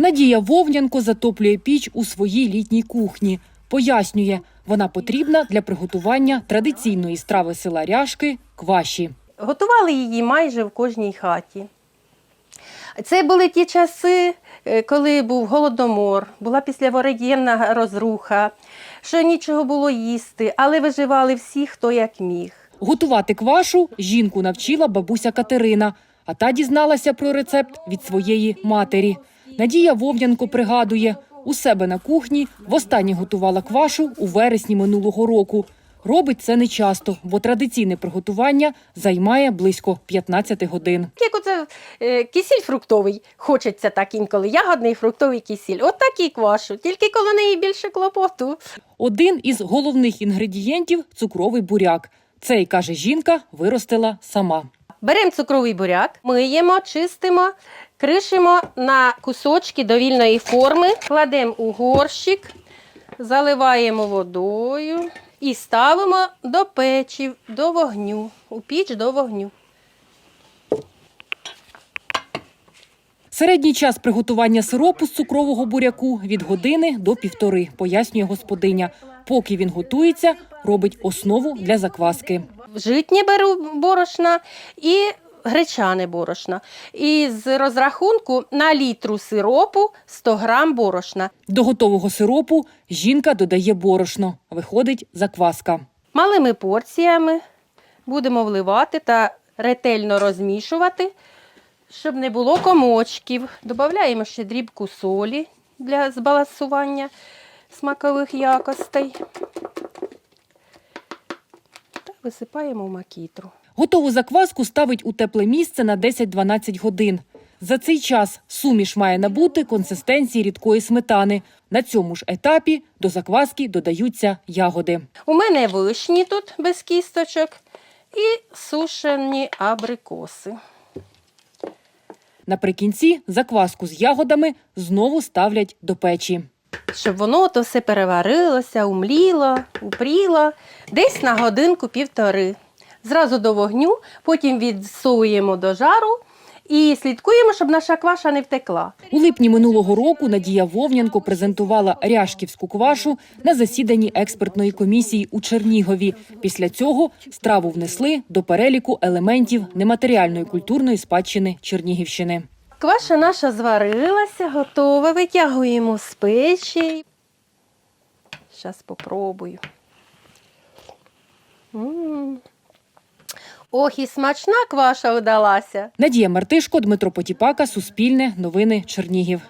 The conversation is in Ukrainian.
Надія Вовнянко затоплює піч у своїй літній кухні. Пояснює, вона потрібна для приготування традиційної страви села Ряшки кваші. Готували її майже в кожній хаті. Це були ті часи, е, коли був голодомор, була післявоєнна розруха, що нічого було їсти, але виживали всі, хто як міг. Готувати квашу жінку навчила бабуся Катерина, а та дізналася про рецепт від своєї матері. Надія Вовнянко пригадує, у себе на кухні востаннє готувала квашу у вересні минулого року. Робить це нечасто, бо традиційне приготування займає близько 15 годин. Як оце е, кисіль фруктовий, хочеться так інколи, ягодний фруктовий кисіль. От так і квашу, тільки коло неї більше клопоту. Один із головних інгредієнтів цукровий буряк. Цей, каже жінка, виростила сама. Беремо цукровий буряк, миємо, чистимо, кришимо на кусочки довільної форми, кладемо у горщик, заливаємо водою і ставимо до печі, до вогню, у піч до вогню. Середній час приготування сиропу з цукрового буряку від години до півтори, пояснює господиня. Поки він готується, робить основу для закваски. Житнє беру борошна і гречане борошна. І з розрахунку на літру сиропу 100 грам борошна. До готового сиропу жінка додає борошно. Виходить закваска. Малими порціями будемо вливати та ретельно розмішувати, щоб не було комочків. Додаємо ще дрібку солі для збалансування смакових якостей. Та висипаємо в макітру. Готову закваску ставить у тепле місце на 10-12 годин. За цей час суміш має набути консистенції рідкої сметани. На цьому ж етапі до закваски додаються ягоди. У мене вишні тут без кісточок і сушені абрикоси. Наприкінці закваску з ягодами знову ставлять до печі. Щоб воно то все переварилося, умліло, упріло, десь на годинку півтори. Зразу до вогню, потім відсовуємо до жару і слідкуємо, щоб наша кваша не втекла. У липні минулого року Надія Вовнянко презентувала ряшківську квашу на засіданні експертної комісії у Чернігові. Після цього страву внесли до переліку елементів нематеріальної культурної спадщини Чернігівщини. Кваша наша зварилася, готова. Витягуємо з печі. Зараз спробую. М. Ох, і смачна кваша вдалася. Надія Мартишко, Дмитро Потіпака, Суспільне, Новини Чернігів.